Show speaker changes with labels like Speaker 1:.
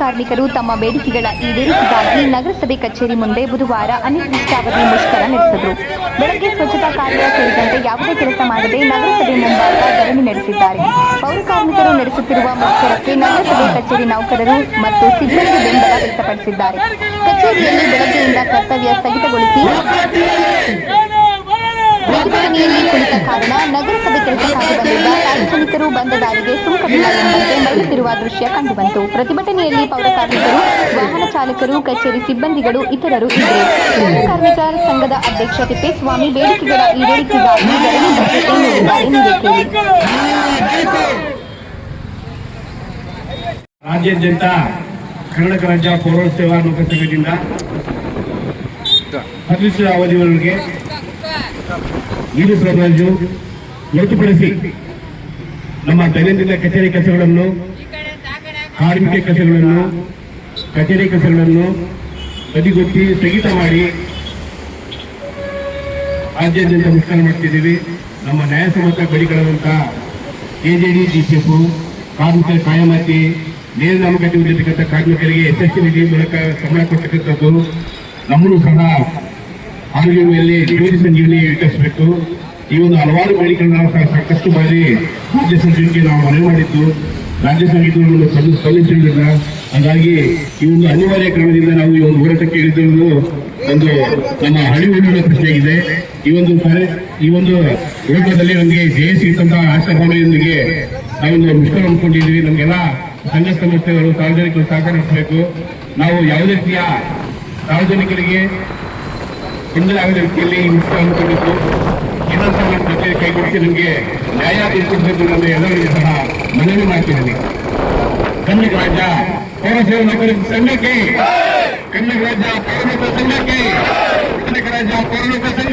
Speaker 1: ಕಾರ್ಮಿಕರು ತಮ್ಮ ಬೇಡಿಕೆಗಳ ಈಡೇರಿಕೆಗಾಗಿ ನಗರಸಭೆ ಕಚೇರಿ ಮುಂದೆ ಬುಧವಾರ ಅನಿರ್ದಿಷ್ಟಾವಧಿ ಮುಷ್ಕರ ನಡೆಸಿದರು. ಬೆಳಗ್ಗೆ ಸ್ವಚ್ಛತಾ ಕಾರ್ಯ ಸೇರಿದಂತೆ ಯಾವುದೇ ಕೆಲಸ ಮಾಡದೆ ನಗರಸಭೆ ಮುಂಭಾಗ ಧರಣಿ ನಡೆಸಿದ್ದಾರೆ. ಪೌರ ಕಾರ್ಮಿಕರು ನಡೆಸುತ್ತಿರುವ ಮುಷ್ಕರಕ್ಕೆ ನಗರಸಭೆ ಕಚೇರಿ ನೌಕರರು ಮತ್ತು ಸಿಬ್ಬಂದಿ ಬೆಂಬಲ ವ್ಯಕ್ತಪಡಿಸಿದ್ದಾರೆ. ಕಚೇರಿಯಲ್ಲಿ ಬೆಳಗ್ಗೆಯಿಂದ ಕರ್ತವ್ಯ ಸ್ಥಗಿತಗೊಳಿಸಿ ಪ್ರತಿಭಟನೆಯಲ್ಲಿ ಕುಳಿತ ಕಾರಣ ನಗರಸಭೆ ಕೆಲಸ ಬಂದಿದ್ದ ಸಾರ್ವಜನಿಕರು ಬಂದ ದಾರಿಗೆ ಸುಂಕವಿಲ್ಲ ಮರಳುತ್ತಿರುವ ದೃಶ್ಯ ಕಂಡುಬಂತು. ಪ್ರತಿಭಟನೆಯಲ್ಲಿ ಪೌರ ಕಾರ್ಮಿಕರು, ವಾಹನ ಚಾಲಕರು, ಕಚೇರಿ ಸಿಬ್ಬಂದಿಗಳು, ಇತರರು ಇದ್ದರು. ಕಾರ್ಮಿಕ ಕಾರ್ಮಿಕರ ಸಂಘದ ಅಧ್ಯಕ್ಷ ತಿಪ್ಪೇಸ್ವಾಮಿ ಬೇಡಿಕೆಗಳ ಈಡೇರಿಕೆಗಾಗಿ ಧರಣಿ ನೀವೇ ಕೇಳಿ.
Speaker 2: ರಾಜ್ಯಾದ್ಯಂತ ಕರ್ನಾಟಕ ರಾಜ್ಯ ಪೌರ ಸೇವಾ ನೌಕರ ಸಂಘದಿಂದ ಸಲ್ಲಿಸಿದ ಅವಧಿವರೆಗೆ ನೀರು ಸರಬರಾಜು ಹೊರತುಪಡಿಸಿ ನಮ್ಮ ದೈನಂದಿನ ಕಚೇರಿ ಕೆಲಸಗಳನ್ನು ಕಾರ್ಮಿಕ ಕೆಲಸಗಳನ್ನು ಕಚೇರಿ ಕೆಲಸಗಳನ್ನು ಬದಿಗೊತ್ತಿ ಸ್ಥಗಿತ ಮಾಡಿ ರಾಜ್ಯಾದ್ಯಂತ ಮುಷ್ಕರ ಮಾಡ್ತಿದ್ದೀವಿ. ನಮ್ಮ ನ್ಯಾಯಸಮ್ಮತ ಡಿ ಸಿ ಎಫ್ ಕಾರ್ಮಿಕರ ಕಾಯಮಾತಿ, ನೇರ ನಾಮಕಾತಿ ಹೊಂದಿರತಕ್ಕಂಥ ಕಾರ್ಮಿಕರಿಗೆ ಎಸ್ ನಿಧಿ ಮೂಲಕ ಸಂಬಳ ಕೊಡ್ತಕ್ಕಂಥದ್ದು ನಮ್ಮನ್ನು ಸಹ ಆರೋಗ್ಯ ಮೇಲೆ ಜೀವನ ಸಂಜೀವನಿ ವಿಕಸಿಸಬೇಕು ಈ ಒಂದು ಹಲವಾರು ಬೇಡಿಕೆಗಳನ್ನು ನಾವು ಸಾಕಷ್ಟು ಬಾರಿ ರಾಜ್ಯ ಸಂಘಕ್ಕೆ ನಾವು ಮನವಿ ಮಾಡಿದ್ದು. ರಾಜ್ಯ ಸಂಘಟನೆಗಳನ್ನು ಸಲ್ಲಿಸಿರಲಿಲ್ಲ ಹಾಗಾಗಿ ಈ ಒಂದು ಅನಿವಾರ್ಯ ಕ್ರಮದಿಂದ ನಾವು ಈ ಒಂದು ಹೋರಾಟಕ್ಕೆ ಇಳಿದಿರುವುದು ಒಂದು ನಮ್ಮ ಹಳಿ ಉಳಿದ ಪ್ರಶ್ನೆಯಾಗಿದೆ. ಈ ಒಂದು ಈ ಒಂದು ಹೋರಾಟದಲ್ಲಿ ನಮಗೆ ಜಯ ಸಿಕ್ಕಂತಹ ಆಶಾಭಾವನೆಯೊಂದಿಗೆ ನಾವೊಂದು ಮುಷ್ಕರ ಅಂದ್ಕೊಂಡಿದ್ದೀವಿ ನಮಗೆಲ್ಲ ಸಂಘ ಸಂಸ್ಥೆಗಳು, ಸಾರ್ವಜನಿಕರು ಸಹಕಾರ ನಡೆಸಬೇಕು ನಾವು ಯಾವುದೇ ರೀತಿಯ ಸಾರ್ವಜನಿಕರಿಗೆ ಆಗದ ರೀತಿಯಲ್ಲಿ ಮುಷ್ಕರ ಹಮ್ಮಿಕೊಂಡಿದ್ದು ಇನ್ನೊಂದು ಸಲ ಜೊತೆ ಕೈಗೂಡಿಸಿ ನಮಗೆ ನ್ಯಾಯ ತೀರ್ಪಿಸಬೇಕು ನಾನು ಎಲ್ಲರಿಗೂ ಸಹ ಮನವಿ ಮಾಡ್ತಿದ್ದೀನಿ. ಕನ್ನಡ ರಾಜ್ಯ ಪೌರ ಸೇವಾ ನೌಕರ ಸಂಘಕ್ಕೆ. ಕನ್ನಡ ರಾಜ್ಯ ಪೌರ ನೌಕರ ಸಂಘಕ್ಕೆ. ಕನ್ನಡ ರಾಜ್ಯ ಪೌರ ನೌಕರ ಸಂಘಕ್ಕೆ.